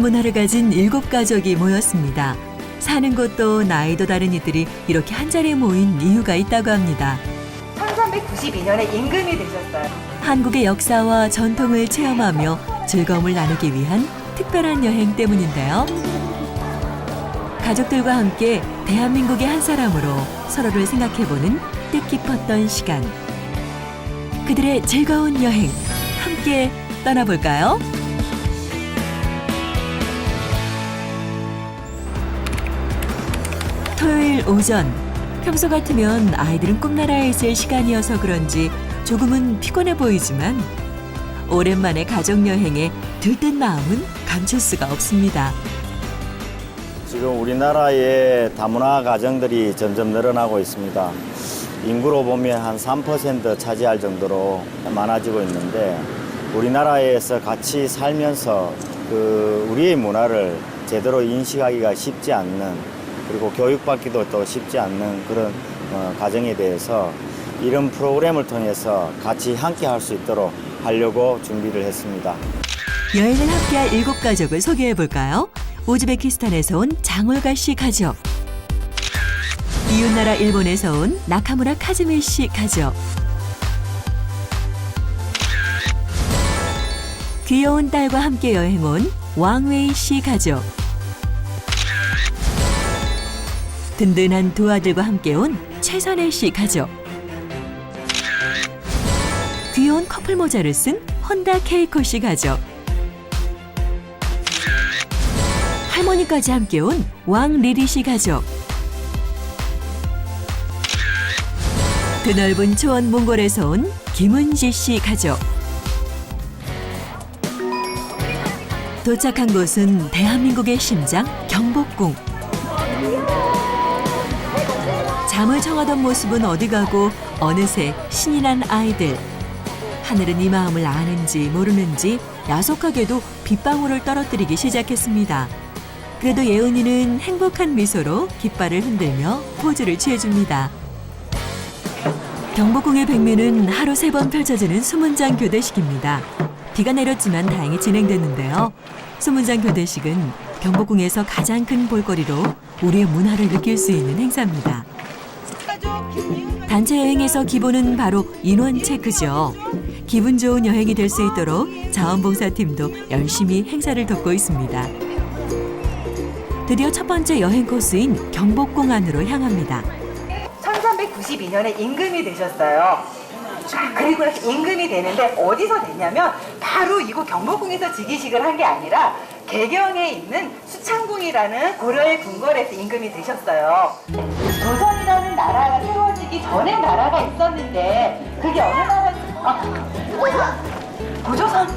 문화를 가진 일곱 가족이 모였습니다. 사는 곳도 나이도 다른 이들이 이렇게 한자리에 모인 이유가 있다고 합니다. 1392년에 임금이 되셨어요. 한국의 역사와 전통을 체험하며 즐거움을 나누기 위한 특별한 여행 때문인데요. 가족들과 함께 대한민국의 한 사람으로 서로를 생각해보는 뜻깊었던 시간. 그들의 즐거운 여행 함께 떠나볼까요? 토요일 오전 평소 같으면 아이들은 꿈나라에 있을 시간이어서 그런지 조금은 피곤해 보이지만 오랜만에 가족 여행에 들뜬 마음은 감출 수가 없습니다. 지금 우리나라의 다문화 가정들이 점점 늘어나고 있습니다. 인구로 보면 한 3% 차지할 정도로 많아지고 있는데 우리나라에서 같이 살면서 그 우리의 문화를 제대로 인식하기가 쉽지 않는 그리고 교육받기도 또 쉽지 않는 그런 어, 가정에 대해서 이런 프로그램을 통해서 같이 함께 할 수 있도록 하려고 준비를 했습니다. 여행을 함께할 일곱 가족을 소개해 볼까요? 우즈베키스탄에서 온 장올가 씨 가족. 이웃나라 일본에서 온 나카무라 카즈미 씨 가족. 귀여운 딸과 함께 여행 온 왕웨이 씨 가족. 든든한 두 아들과 함께 온 최선혜 씨 가족. 귀여운 커플 모자를 쓴 혼다 케이코 씨 가족. 할머니까지 함께 온 왕 리리 씨 가족. 드넓은 초원 몽골에서 온 김은지 씨 가족. 도착한 곳은 대한민국의 심장 경복궁. 잠을 청하던 모습은 어디 가고 어느새 신이 난 아이들. 하늘은 이 마음을 아는지 모르는지 야속하게도 빗방울을 떨어뜨리기 시작했습니다. 그래도 예은이는 행복한 미소로 깃발을 흔들며 포즈를 취해줍니다. 경복궁의 백미는 하루 세 번 펼쳐지는 수문장 교대식입니다. 비가 내렸지만 다행히 진행됐는데요. 수문장 교대식은 경복궁에서 가장 큰 볼거리로 우리의 문화를 느낄 수 있는 행사입니다. 단체 여행에서 기본은 바로 인원 체크죠. 기분 좋은 여행이 될 수 있도록 자원봉사팀도 열심히 행사를 돕고 있습니다. 드디어 첫 번째 여행 코스인 경복궁 안으로 향합니다. 1392년에 임금이 되셨어요. 자, 그리고 임금이 되는데 어디서 됐냐면 바로 이곳 경복궁에서 즉위식을 한 게 아니라 개경에 있는 수창궁이라는 고려의 궁궐에서 임금이 되셨어요. 전에 나라가 있었는데 그게 어느 나라? 아, 고조선.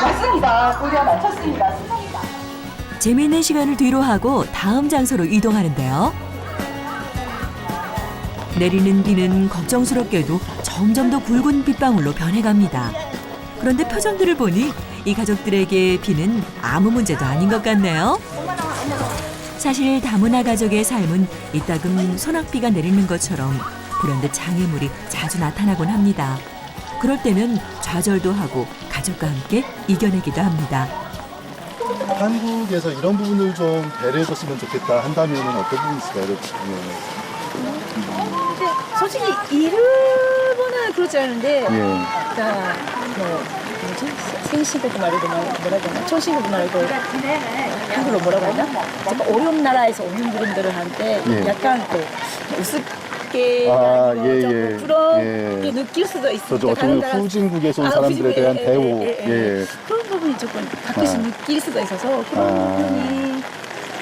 맞습니다. 고려 맞췄습니다. 재미있는 시간을 뒤로 하고 다음 장소로 이동하는데요. 내리는 비는 걱정스럽게도 점점 더 굵은 빗방울로 변해갑니다. 그런데 표정들을 보니 이 가족들에게 비는 아무 문제도 아닌 것 같네요. 사실 다문화 가족의 삶은 이따금 소낙비가 내리는 것처럼 불현듯 장애물이 자주 나타나곤 합니다. 그럴 때는 좌절도 하고 가족과 함께 이겨내기도 합니다. 한국에서 이런 부분을 좀 배려해줬으면 좋겠다 한다면 어떤 부분이 있을까요? 이렇게 솔직히 일본은 그렇지 않은데 예. 자, 뭐 뭐지? 생신고도 말고 뭐- 뭐라 되나? 초신고도 말고 한글로 뭐라고 하나? 약간 어려운 나라에서 오는 분들을 한테 예. 약간 그 우습게 아, 예, 좀 예. 그런 예. 게 느낄 수도 있어요. 저도 어떻게 보면 후진국에서 온 사람들에 대한 대우 예, 그런 부분이 조금 가끔씩 아. 느낄 수도 있어서 그런 아. 부분이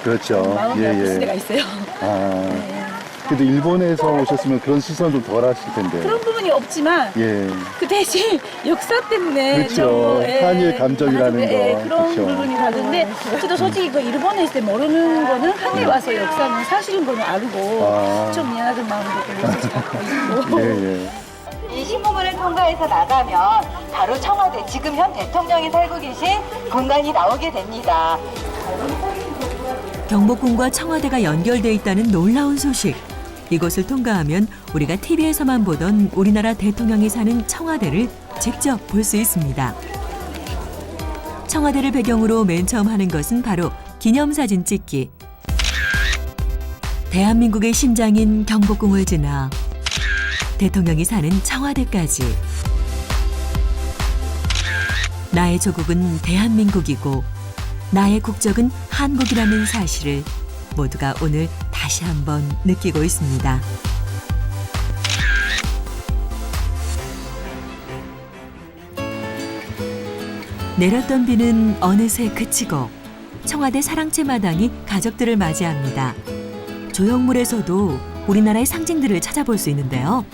그렇죠 마음이 예, 아플 예. 때가 있어요. 아 네. 그래도 일본에서 오셨으면 그런 시선 좀 덜 하실 텐데 그런 부분이 없지만 예 그 대신 역사 때문에 그렇죠. 좀, 예, 한일 감정이라는 예, 거. 그런 그렇죠. 부분이 다른데 저도 솔직히 그 일본에 있을 때 모르는 거는 한일 와서 역사는 사실인 거는 알고 네. 아. 좀 미안하던 마음도 좀 있고 예, 예. 이 신부문을 통과해서 나가면 바로 청와대 지금 현 대통령이 살고 계신 공간이 나오게 됩니다. 경복궁과 청와대가 연결돼 있다는 놀라운 소식. 이곳을 통과하면 우리가 TV에서만 보던 우리나라 대통령이 사는 청와대를 직접 볼 수 있습니다. 청와대를 배경으로 맨 처음 하는 것은 바로 기념사진 찍기. 대한민국의 심장인 경복궁을 지나 대통령이 사는 청와대까지. 나의 조국은 대한민국이고 나의 국적은 한국이라는 사실을 모두가 오늘 다시 한번 느끼고 있습니다. 내렸던 비는 어느새 그치고 청와대 사랑채 마당이 가족들을 맞이합니다. 조형물에서도 우리나라의 상징들을 찾아볼 수 있는데요.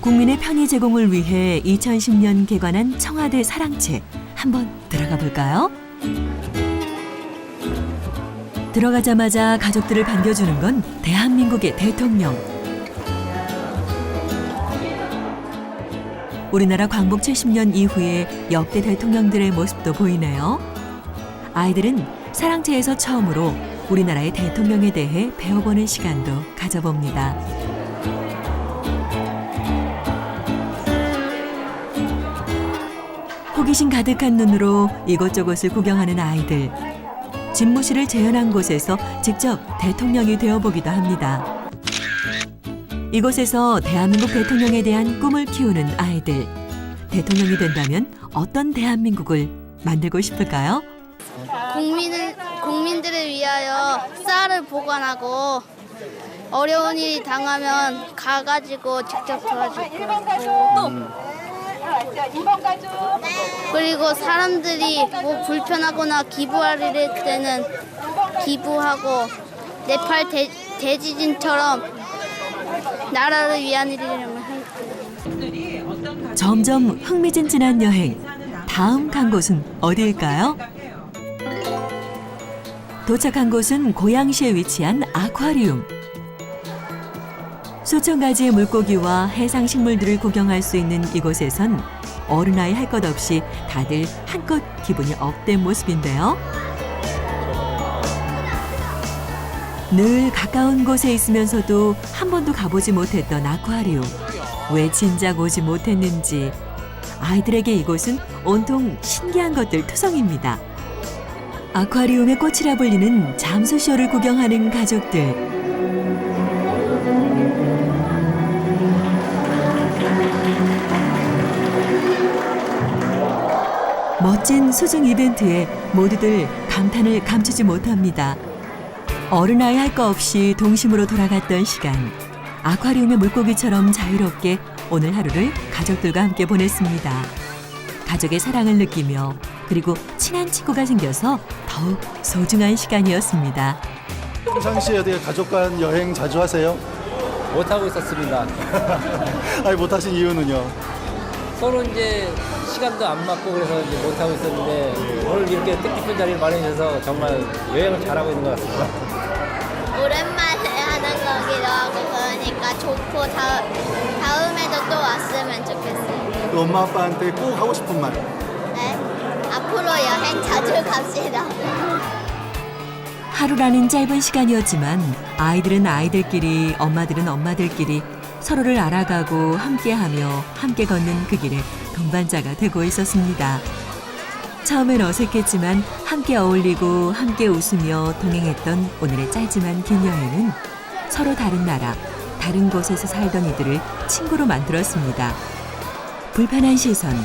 국민의 편의 제공을 위해 2010년 개관한 청와대 사랑채 한번 들어가 볼까요? 들어가자마자 가족들을 반겨주는 건 대한민국의 대통령. 우리나라 광복 70년 이후에 역대 대통령들의 모습도 보이네요. 아이들은 사랑채에서 처음으로 우리나라의 대통령에 대해 배워보는 시간도 가져봅니다. 호기심 가득한 눈으로 이곳저곳을 구경하는 아이들. 집무실을 재현한 곳에서 직접 대통령이 되어보기도 합니다. 이곳에서 대한민국 대통령에 대한 꿈을 키우는 아이들. 대통령이 된다면 어떤 대한민국을 만들고 싶을까요? 국민을 국민들을 위하여 쌀을 보관하고 어려운 일이 당하면 가가지고 직접 도와주고 그리고 사람들이 뭐 불편하거나 기부할 일 때는 기부하고 네팔 대, 대지진처럼 나라를 위한 일이라면 할 점점 흥미진진한 여행. 다음 간 곳은 어디일까요? 도착한 곳은 고양시에 위치한 아쿠아리움. 수천 가지의 물고기와 해상 식물들을 구경할 수 있는 이곳에선 어른아이 할 것 없이 다들 한껏 기분이 업된 모습인데요. 늘 가까운 곳에 있으면서도 한 번도 가보지 못했던 아쿠아리움. 왜 진작 오지 못했는지 아이들에게 이곳은 온통 신기한 것들 투성입니다. 아쿠아리움의 꽃이라 불리는 잠수쇼를 구경하는 가족들. 멋진 수중 이벤트에 모두들 감탄을 감추지 못합니다. 어른아이 할 거 없이 동심으로 돌아갔던 시간. 아쿠아리움의 물고기처럼 자유롭게 오늘 하루를 가족들과 함께 보냈습니다. 가족의 사랑을 느끼며 그리고 친한 친구가 생겨서 더욱 소중한 시간이었습니다. 평상시에 어떻게 가족 간 여행 자주 하세요? 못하고 있었습니다. 아니 못하신 이유는요? 서로 이제 시간도 안 맞고 그래서 이제 못하고 있었는데 오늘 이렇게 뜻깊은 자리를 마련해서 정말 여행을 잘하고 있는 것 같습니다. 오랜만에 하는 거기도 하고 그러니까 좋고 다, 다음에도 또 왔으면 좋겠어요. 그 엄마 아빠한테 꼭 하고 싶은 말. 네. 앞으로 여행 자주 갑시다. 하루라는 짧은 시간이었지만 아이들은 아이들끼리 엄마들은 엄마들끼리 서로를 알아가고 함께하며 함께 걷는 그 길에 동반자가 되고 있었습니다. 처음엔 어색했지만 함께 어울리고 함께 웃으며 동행했던 오늘의 짧지만 긴 여행은 서로 다른 나라, 다른 곳에서 살던 이들을 친구로 만들었습니다. 불편한 시선,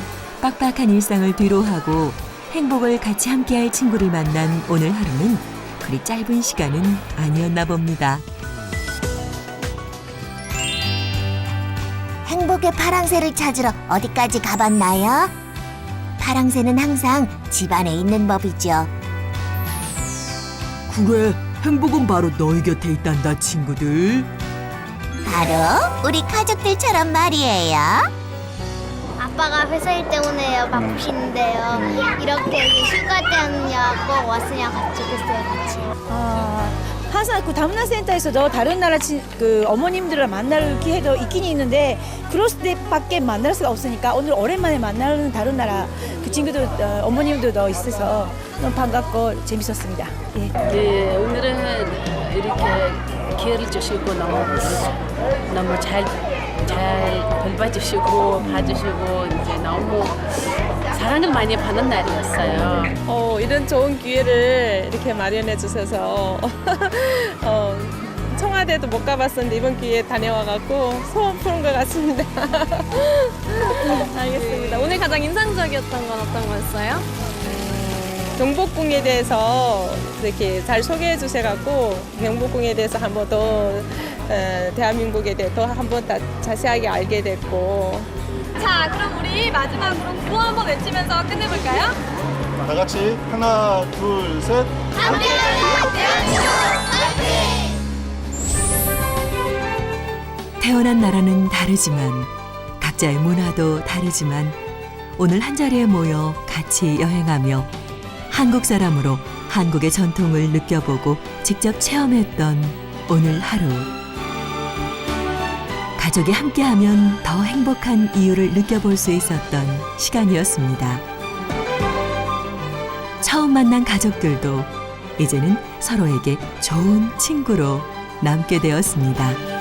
빡빡한 일상을 뒤로하고 행복을 같이 함께할 친구를 만난 오늘 하루는 그리 짧은 시간은 아니었나 봅니다. 행복의 파랑새를 찾으러 어디까지 가봤나요? 파랑새는 항상 집 안에 있는 법이죠. 그래, 행복은 바로 너희 곁에 있단다, 친구들. 바로 우리 가족들처럼 말이에요. 아빠가 회사 일 때문에 바쁘신데요. 이렇게 휴가 때는요 꼭 왔으면 같이 좋겠어요 같이. 아, 항상 그 다문화 센터에서도 다른 나라 친, 그 어머님들을 만날 기회도 있긴 있는데 그럴 때밖에 만날 수가 없으니까 오늘 오랜만에 만나는 다른 나라 그 친구들 어, 어머님들도 있어서 너무 반갑고 재밌었습니다. 예. 네, 오늘은 이렇게 기회를 주시고 너무 너무 잘 잘 돌봐주시고 봐주시고 이제 너무 사랑을 많이 받는 날이었어요. 어, 이런 좋은 기회를 이렇게 마련해 주셔서 어, 청와대도 못 가봤었는데 이번 기회에 다녀와갖고 소원 푸는 것 같습니다. 알겠습니다. 오늘 가장 인상적이었던 건 어떤 거였어요? 경복궁에 대해서 이렇게 잘 소개해 주셔갖고 경복궁에 대해서 한 번더 어, 대한민국에 대해 더 한 번 더 자세하게 알게 됐고 자, 그럼 우리 마지막으로 구호 한번 외치면서 끝내볼까요? 다 같이 하나, 둘, 셋. 태어난 나라는 다르지만 각자의 문화도 다르지만 오늘 한 자리에 모여 같이 여행하며 한국 사람으로 한국의 전통을 느껴보고 직접 체험했던 오늘 하루. 가족이 함께하면 더 행복한 이유를 느껴볼 수 있었던 시간이었습니다. 처음 만난 가족들도 이제는 서로에게 좋은 친구로 남게 되었습니다.